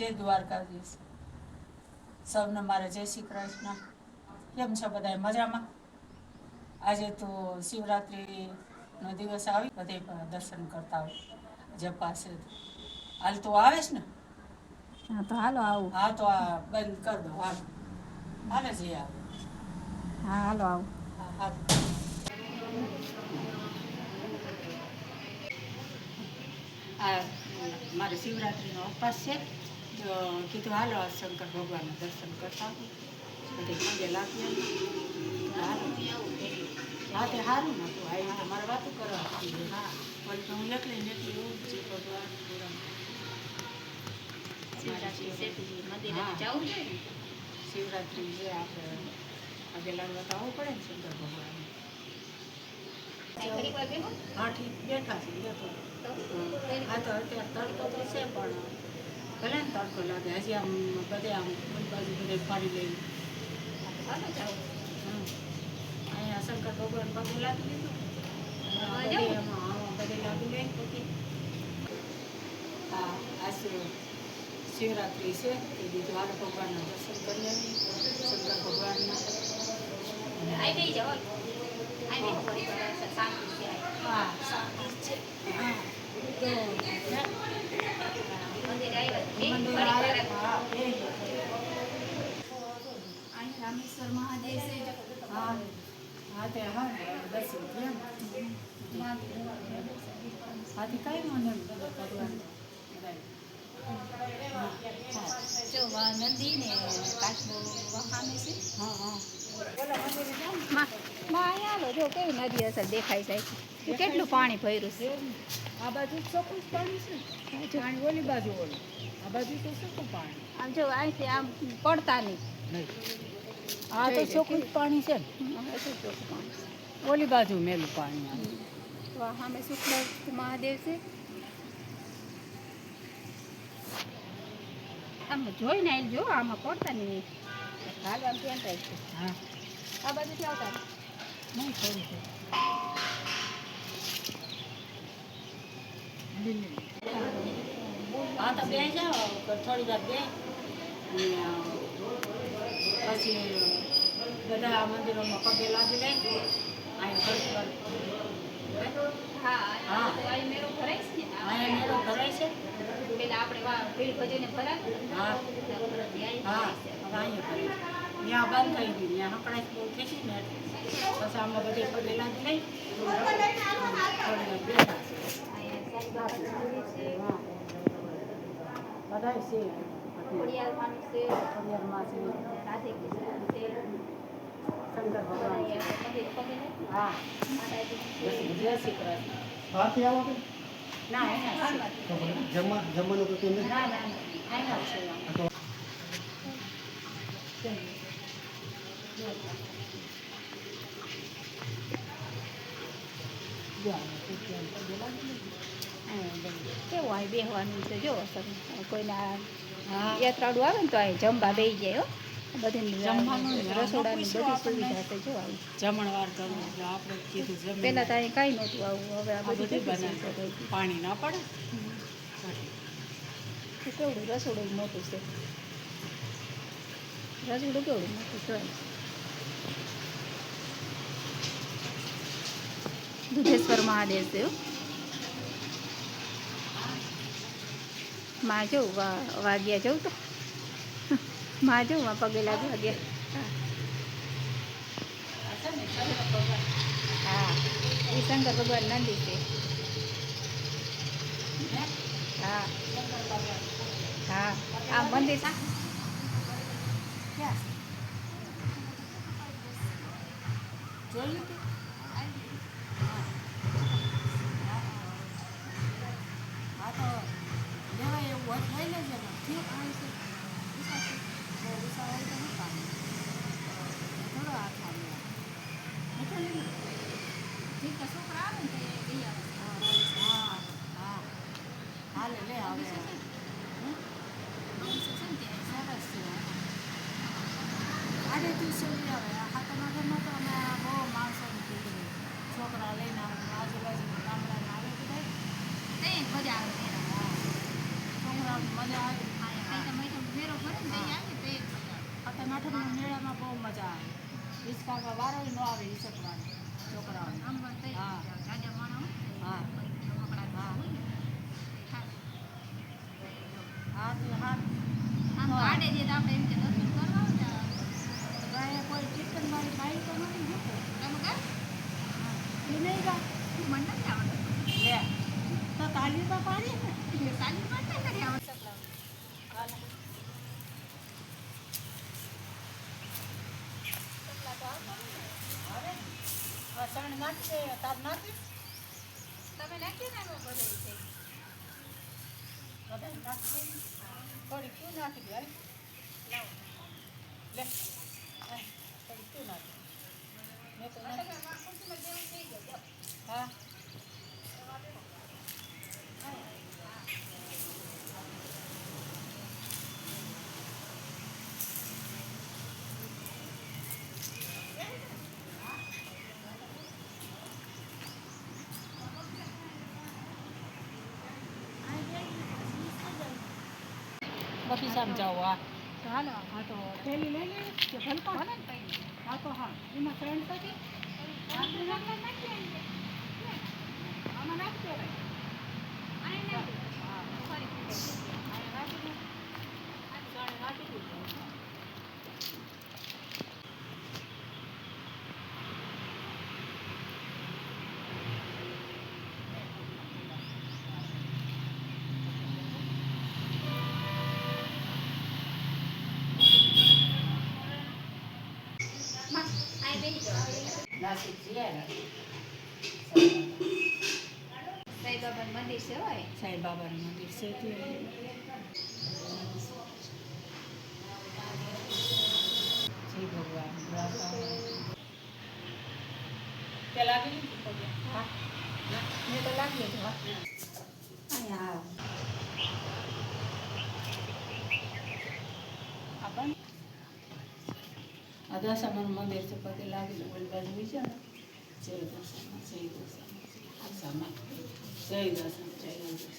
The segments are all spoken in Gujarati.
જય દ્વારકાધીશ. સૌને મારે જય શ્રી કૃષ્ણ. કેમ છો બધા મજામાં? આજે તો શિવરાત્રિનો દિવસ આવી બધે દર્શન કરતા હોય. જપાશે હાલ તો આવે છે ને? હા તો હાલો આવું. હા તો આ બંધ કરી દો હાલ. હાલે જઈ આવે હા હાલો આવું. હા હા આ મારે શિવરાત્રિનો ઉપવાસ છે. તો કીધું હાલો આ શંકર ભગવાનના દર્શન કરતા બધે પગે હાલો. હા તે સારું ને તો આ મારે વાતું કરવા હા પણ હું એકલી ને એકલી એવું જ છે ભગવાન. શિવરાત્રી છે આપણે પગે લાગવા પડે ને શંકર ભગવાન. હા. ઠીક. બેઠા છે હા તો અત્યારે તડકો તો છે પણ ભલે ને તડકો લાગે હજી આમ બધે આમ બાજુ બધે ફાડી લઈ. અહીંયા શંકર ભગવાન પગે લાગી લીધું બધે લાગી લઈ પછી હા આ શિવ- શિવરાત્રિ છે એ હાલ ભગવાનના દર્શન કરી આવી શંકર ભગવાનના આવી આઈ. હા શાંતિ છે હા તો હે? મંદિરે આવ્યા તો બેહી મંદિર ઘડીક વાર આવે આમ. હા બે અહીં રામેશ્વર મહાદેવ છે હા હા તે હા દર્શન હાથી કઈ મને ભગવાન જો વા નદી ને કાચબો વહામે છે હા હા. માં અહીંયા જો કેવી નદી અસર દેખાય જાય. કેટલું પાણી ભર્યું છે આ બાજુ ચોખ્ખું પાણી છે પાણી ઓલી બાજુ ઓલું આ બાજુ તો ચોખ્ખું પાણી આમ જો અહીંથી આમ પડતા નહીં આ તો ચોખ્ખું પાણી છે ને? હમ, એટલું ચોખ્ખું પાણી છે. ઓલી બાજુ મેલું પાણી આવે તો આ સામે શુક્લ મહાદેવ છે. આમ જોઈને આવી જો આમાં પડતા નહીં. હાલ આમ થાય છે. હા. આ બાજુથી આવતા. નહીં થોડું થોડું હા તો બે જાઓ. થોડી વાર બે અને પછી બધા મંદિરોમાં પગે લાગી અહીં હા મેળો ભરાય છે મેળો ભરાય છે? પેલા આપણે ભીડ ભજીને ભરાય હા. હા ત્યાં બંધ થઈ ગયું. ત્યાં હકડાશ બહુ થઈ ને. પછી આમાં બધે પગે લાગી લઈ મંદિર છે. હા બધાય છે ખોડિયારમાંનું છે ખોડિયારમાં છે રાધે કૃષ્ણ છે શંકર ભગવાન છે અહીંયા મંદિર પગે લાગે. હા માતાજીનું છે. જય શ્રી કૃષ્ણ હાથી આવો કે ના એના છે. તો પછી જમવા જમવાનું તો તું ના ના ના એના છે કેવું અહીં બેસવાનું છે જો અસર કોઈના હા યાત્રાળુ આવે ને તો અહીં જમવા બેસી જાય હો. બધી જમવાનું રસોડાની બધી સુવિધા છે જો આવી. જમણવાર કરવું આપણે કીધું પહેલાં તો અહીં કાંઈ નહોતું આવું હવે આ બધું બનાવે. પાણી ના પડે? કેવડું રસોડું મોટું છે. રસોડું કેવડું મોટું છે? દુધેશ્વર મહાદેવ છે હો. માં જવું વા- વાગ્યા જવું તો માં જવું માં પગે લાગી વાગ્યા આ છે ને શંકર ભગવાન હા એ શંકર ભગવાન નંદી છે હે? હા શંકર ભગવાન હા આ મંદિર છે. ક્યાં જોયું કે હા તો લેવાય એવું હોત લઈ લેજે ને ઠીક આવે છે ઉષા છે. બહુ ઉષા હોય તો શું કામ થોડો હાથ આવે એટલે લઈ લે. ઠીક છે, છોકરા આવે ને તે લઈ આવે હા હા હાલે લે હવે હમ? સરસ છે આજે દિવસે લઈ આવે આ હાથમાં ઘરમાં તો અમે બહુ માણસોની ભીડ હોય. છોકરા લઈને આવે આજુબાજુ ગામડાના આવે બધા તે મજા આવે ત્યારે. છોકરા મજા આવે અત્યારે નાટકના મેળામાં બહુ મજા આવે હિંચકામાં વારો ન આવે હિંચકવાનો છોકરાઓને. હા. હા. હા. તે હા. કોઈ ચિકન મારી ગાય તો નથી મૂકો હા. એ નહીં ગા લે. તો તાલી તો પાડી ને. વસણ નાખી દે તાર નાખી બધા નાખી દે થોડી ક્યું નાખી દે. લે થોડી ક્યું નાખી. મેં તો નાખી. હા બધી જાવ આ હાલો હા તો થેલી લઈ લઈએ કે ભલકો હા તો હા એમાં ફ્રેન્ડ પછી આમાં નાખી દેવાય હા. આને જીયા મંદિર છે હોય સાંઈ બાબાનું મંદિર છે જય ભગવાન રાધા. તે લાગી હા. મેં તો લાગી હતું હા અહીંયા આવો. આ બંધ. આ દશામાનું મંદિર છે પગે લાગી ગયું. ઓલી બાજુ બી જય દશામાં જય દશામાં જય દશમ જય દશમ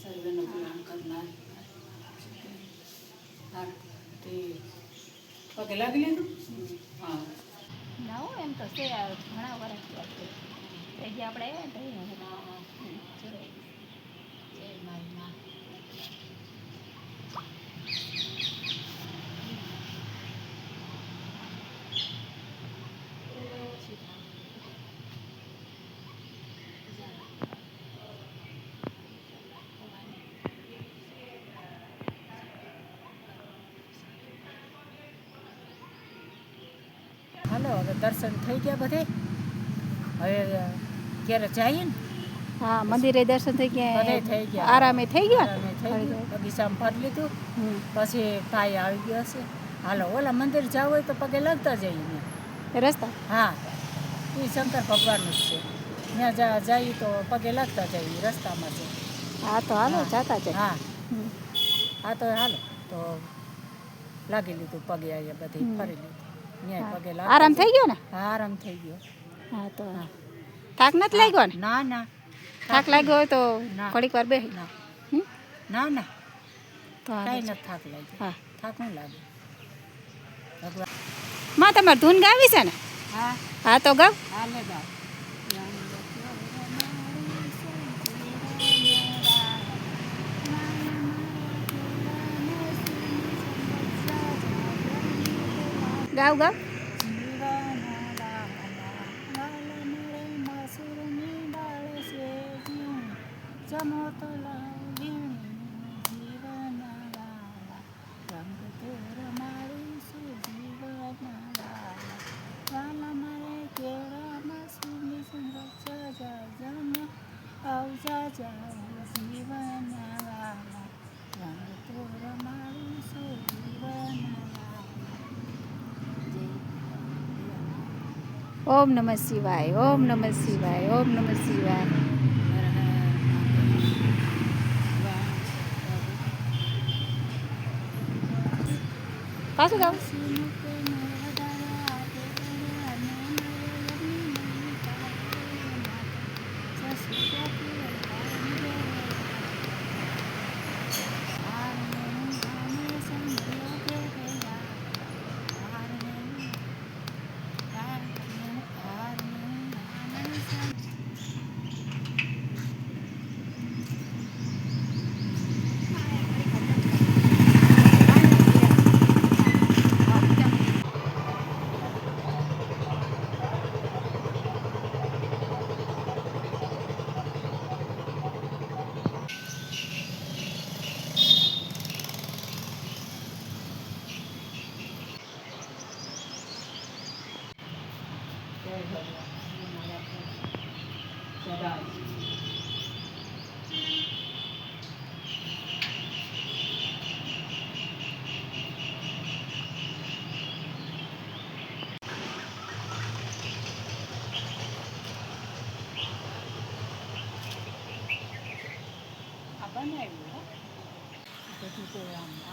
સર્વેનો કલ્યાણ કરનાર તે પગે લાગી લીધું હા ના એમ તો છે ઘણા વર્ષ પછી આપણે આવ્યા ને તો હા, હા. જોડાઈ જય મારી માં હાલો હવે દર્શન થઈ ગયા બધે. હવે ક્યારે જઈએ ને? હા મંદિરે દર્શન થઈ બધે ગયા થઈ ગયા. આરામે થઈ ગયા? આરામે થઈ ગયું. બગીચામાં ફરી લીધું. પછી ભાઈ આવી ગયો છે હાલો ઓલા મંદિર જાવ હોય તો પગે લાગતા જઈએ રસ્તા? હા. એ શંકર ભગવાનનું જ છે. ત્યાં જઈએ તો પગે લાગતા જઈએ રસ્તામાં છે હા તો હાલો. જાતા છે હા. હા તો હાલો. તો લાગી લીધું પગે અહીંયા બધી ફરી લીધું. આરામ થઈ ગયો ને? આરામ થઈ ગયો. હા તો. થાક નથી લાગ્યો ને? ના ના. થાક લાગ્યો હોય તો થોડીક વાર બેસી ના? ના ના. તો કાંઈ નથી થાક લાગ્યો. હા. થાક ન લાગે. માં તમારે ધૂન ગાવી છે ને? હા. હા તો ગાવ. હા ગાવ. ગાવ ગાવ ઓમ નમઃ શિવાય ઓમ નમઃ શિવાય ઓમ નમઃ શિવાય. પાછું ગાવ.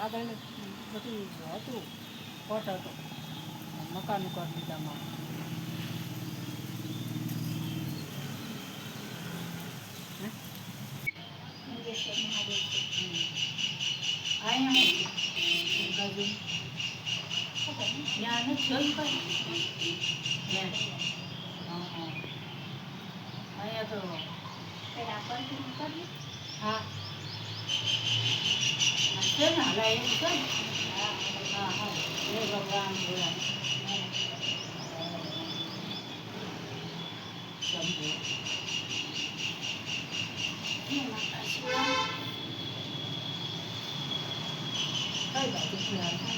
આગળ બધું હતું કોટ હતો મકાન કરી દીધા જોયું કાંઈ? ત્યાં. હા, હા. અહીંયા તો હા છે ને હલા એવું છે ને હા હા હે ભગવાન બોલા શંભુ હે માતા શિવા કઈ બાજુ છે આ?